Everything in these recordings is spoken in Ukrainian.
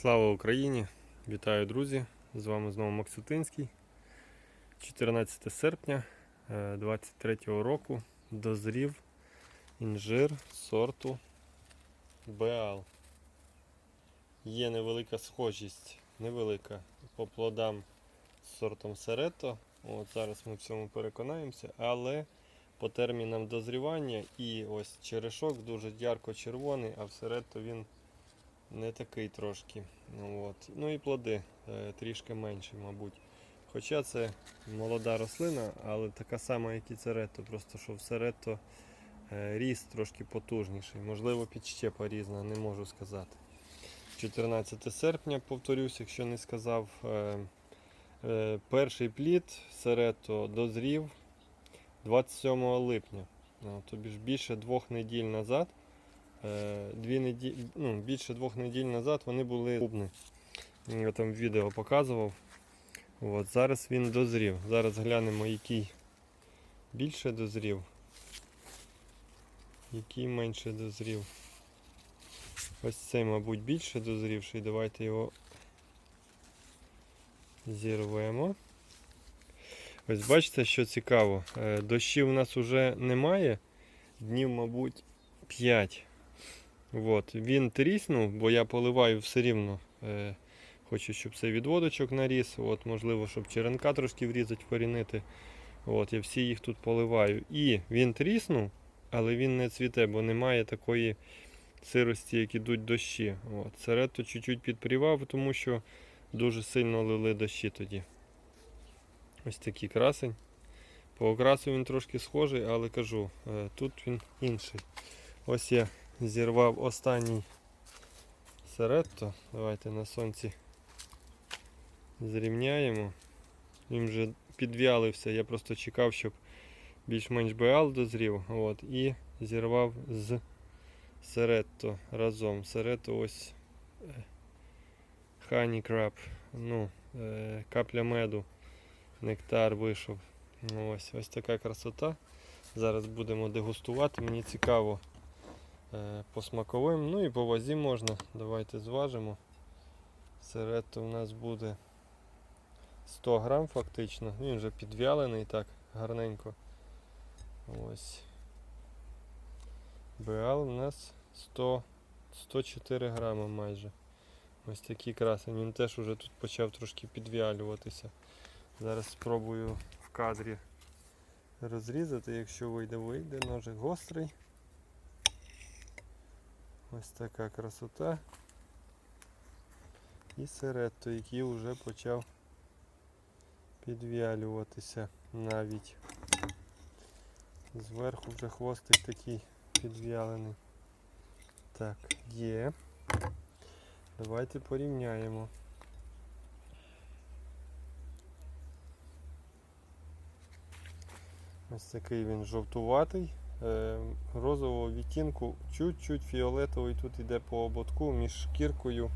Слава Україні! Вітаю, друзі! З вами знову Максютинський. 14 серпня 23 року дозрів інжир сорту Беал. Є невелика схожість, невелика по плодам з сортом Серето. От зараз ми в цьому переконаємося, але по термінам дозрівання і ось черешок дуже ярко-червоний, а в Серето він не такий трошки. От. Ну і плоди е, трішки менші, мабуть. Хоча це молода рослина, але така сама, як і церетто. Просто що в церетто е, ріст трошки потужніший. Можливо, підщепа різна, не можу сказати. 14 серпня, повторюсь, якщо не сказав. Е, перший плід серето дозрів 27 липня. Тобі ж більше двох неділь назад. Е, Дві неділі, ну, більше двох неділь назад вони були клубні. Я там відео показував. От, зараз він дозрів. Зараз глянемо, який більше дозрів, який менше дозрів. Ось цей, мабуть, більше дозрівший. Давайте його зірвемо. Ось бачите, що цікаво. Е, Дощів у нас вже немає. Днів, мабуть, 5. От. Він тріснув, бо я поливаю все рівно. Е, хочу, щоб цей відводочок наріс. От, можливо, щоб черенка трошки врізати, порінити. От, я всі їх тут поливаю. І він тріснув, але він не цвіте, бо немає такої сирості, як ідуть дощі. От. Серето чуть-чуть підпрівав, тому що дуже сильно лили дощі тоді. Ось такий красень. По окрасу він трошки схожий, але кажу, е, тут він інший. Ось я зірвав останній серетто. Давайте на сонці зрівняємо. Він вже підв'ялився, я просто чекав, щоб більш-менш беал дозрів. От, і зірвав з серетто разом. Серетто ось е, Honey Crab, ну, е, капля меду, нектар вийшов. Ось, ось така красота. Зараз будемо дегустувати. Мені цікаво по смаковим, ну і по вазі можна. Давайте зважимо. Серето у нас буде 100 грам фактично. Він вже підвялений так гарненько. Ось. Беал у нас 100, 104 грама майже. Ось такий красень. Він теж уже тут почав трошки підвялюватися. Зараз спробую в кадрі розрізати, якщо вийде, вийде. Ножик гострий. Ось така красота. І серетто, який вже почав підвялюватися навіть. Зверху вже хвостик такий підвялений. Так, є. Давайте порівняємо. Ось такий він жовтуватий. Е, розового відтінку, чуть-чуть фіолетовий тут йде по ободку між шкіркою.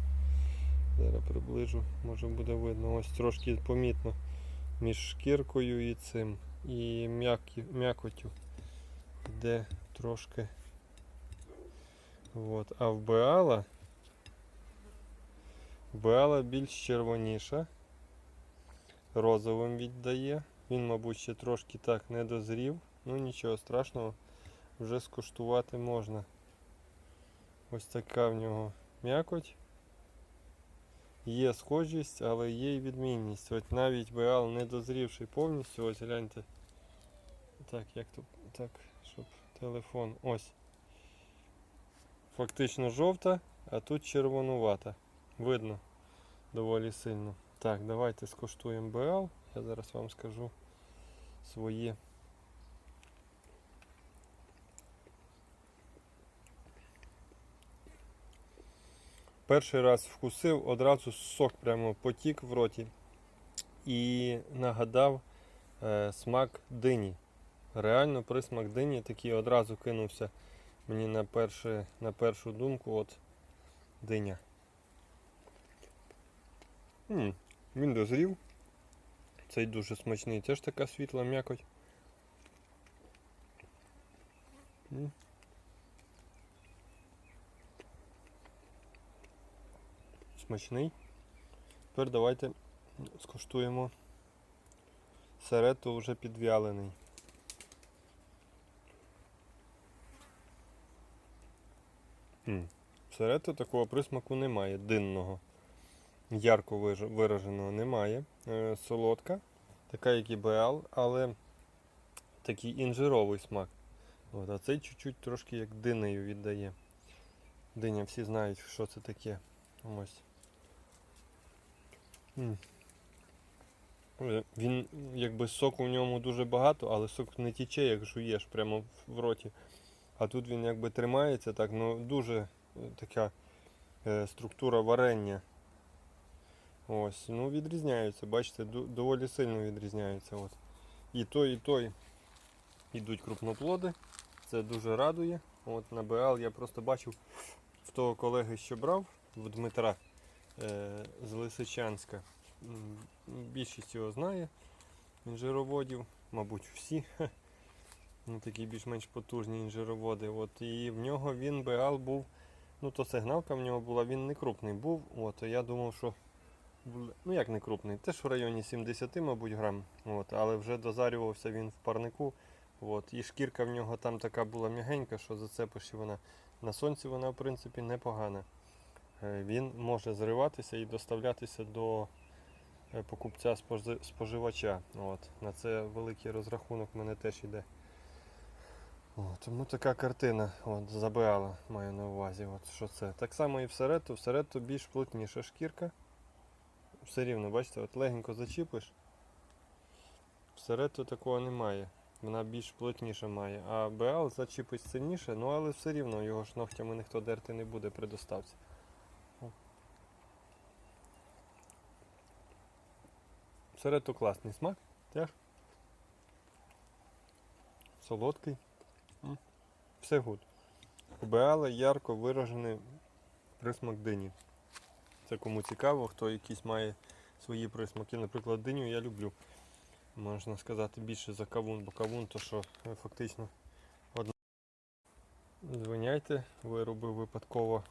Зараз приближу, може буде видно, ось трошки помітно між шкіркою і цим. І м'якотю йде трошки. От. А в Беала Беала більш червоніша. Розовим віддає. Він, мабуть, ще трошки так не дозрів. Ну нічого страшного, вже скуштувати можна. Ось така в нього м'якоть. Є схожість, але є й відмінність. От навіть Беал не дозрівший повністю, ось гляньте. Так, як тут, так, щоб телефон. Ось. Фактично жовта, а тут червонувата. Видно доволі сильно. Так, давайте скуштуємо Беал. Я зараз вам скажу свої. Перший раз вкусив, одразу сок прямо потік в роті і нагадав е, смак дині. Реально присмак дині такий одразу кинувся мені на, перше, на першу думку от диня. м він дозрів. Цей дуже смачний, теж така світла м'якоть. Смачний. Тепер давайте скуштуємо серето вже підвялений. М, Серето такого присмаку немає, динного. Ярко вираженого немає. Е, солодка, така як і БЛ, але такий інжировий смак. От, а цей чуть-чуть трошки як динею віддає. Диня всі знають, що це таке. Ось. Він якби соку в ньому дуже багато, але сок не тіче, як жуєш прямо в- роті. А тут він якби тримається так, ну дуже е, така е, структура варення. Ось, ну відрізняються, бачите, доволі сильно відрізняються. От. І той, і той йдуть крупноплоди. Це дуже радує. От на БЛ я просто бачив в того колеги, що брав, в Дмитра з Лисичанська. Більшість його знає, інжироводів, мабуть, всі. Ну, такі більш-менш потужні інжироводи. От, і в нього він БАЛ був, ну то сигналка в нього була, він не крупний був. От, я думав, що ну як не крупний, теж в районі 70, мабуть, грам. От, але вже дозарювався він в парнику. От, і шкірка в нього там така була м'ягенька, що зацепиш і вона. На сонці вона, в принципі, непогана. Е, Він може зриватися і доставлятися до е, покупця споживача. От. На це великий розрахунок в мене теж йде. От, тому така картина от, забеала, маю на увазі. От, що це. Так само і в серету. Більш плотніша шкірка. Все рівно, бачите, от легенько зачіпиш. В такого немає. Вона більш плотніша має. А Беал зачіпить сильніше, ну але все рівно його ж ногтями ніхто дерти не буде при доставці. Серету класний смак. Теж. Солодкий. Все гуд. У ярко виражений присмак дині. Це кому цікаво, хто якісь має свої присмаки. Наприклад, диню я люблю. Можна сказати більше за кавун, бо кавун то що е, фактично одна. Звиняйте, виробив випадково.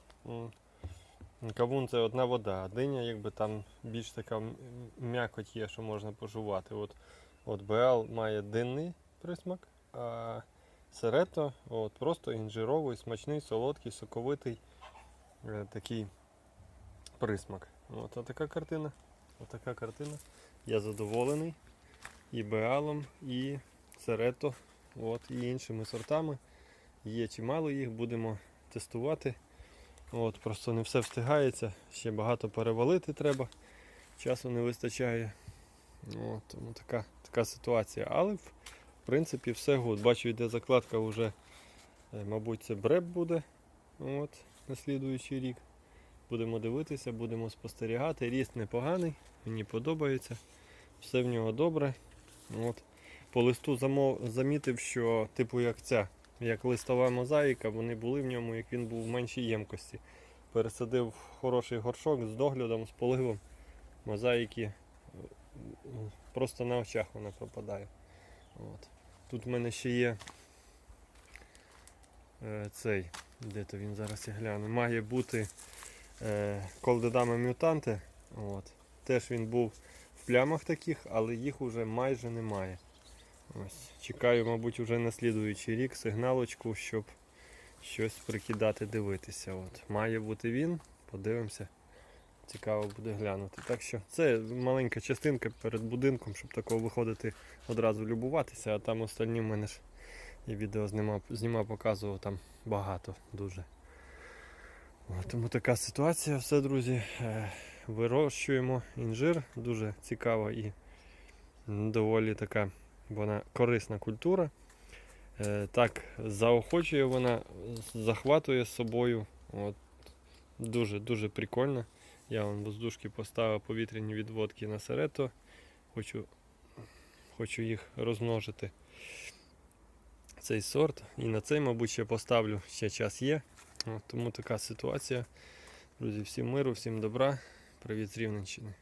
Кавун це одна вода, а диня якби там більш така м'якоть є, що можна пожувати. От, от Беал має динний присмак, а Серето от, просто інжировий, смачний, солодкий, соковитий е, такий присмак. От, така картина. Отака картина. Я задоволений і Беалом, і Серето, от, і іншими сортами. Є чимало їх, будемо тестувати. От, просто не все встигається, ще багато перевалити треба, часу не вистачає. От, тому така, така ситуація. Але в принципі все гуд. Бачу, йде закладка вже, е, мабуть, це бреп буде от, на слідуючий рік. Будемо дивитися, будемо спостерігати. Ріст непоганий, мені подобається. Все в нього добре. От. По листу замов... замітив, що типу як ця, як листова мозаїка, вони були в ньому, як він був в меншій ємкості. Пересадив хороший горшок з доглядом, з поливом. Мозаїки просто на очах вона пропадає. От. Тут в мене ще є е, цей, де то він зараз я гляну, має бути колдедами мютанти. От. Теж він був в плямах таких, але їх уже майже немає. Ось. Чекаю, мабуть, вже на слідуючий рік сигналочку, щоб щось прикидати, дивитися. От. Має бути він, подивимося. Цікаво буде глянути. Так що це маленька частинка перед будинком, щоб такого виходити одразу любуватися, а там остальні в мене ж і відео знімав, знімав, показував там багато дуже. От, тому така ситуація. Все, друзі. Е, Вирощуємо інжир, дуже цікава і доволі така вона корисна культура. Е, Так, заохочує вона, захватує з собою. От, дуже дуже прикольно. Я вам воздушки поставив повітряні відводки на серето. Хочу, хочу їх розмножити. Цей сорт. І на цей, мабуть, ще поставлю, ще час є. От, тому така ситуація. Друзі, всім миру, всім добра. Привіт з Рівненщини.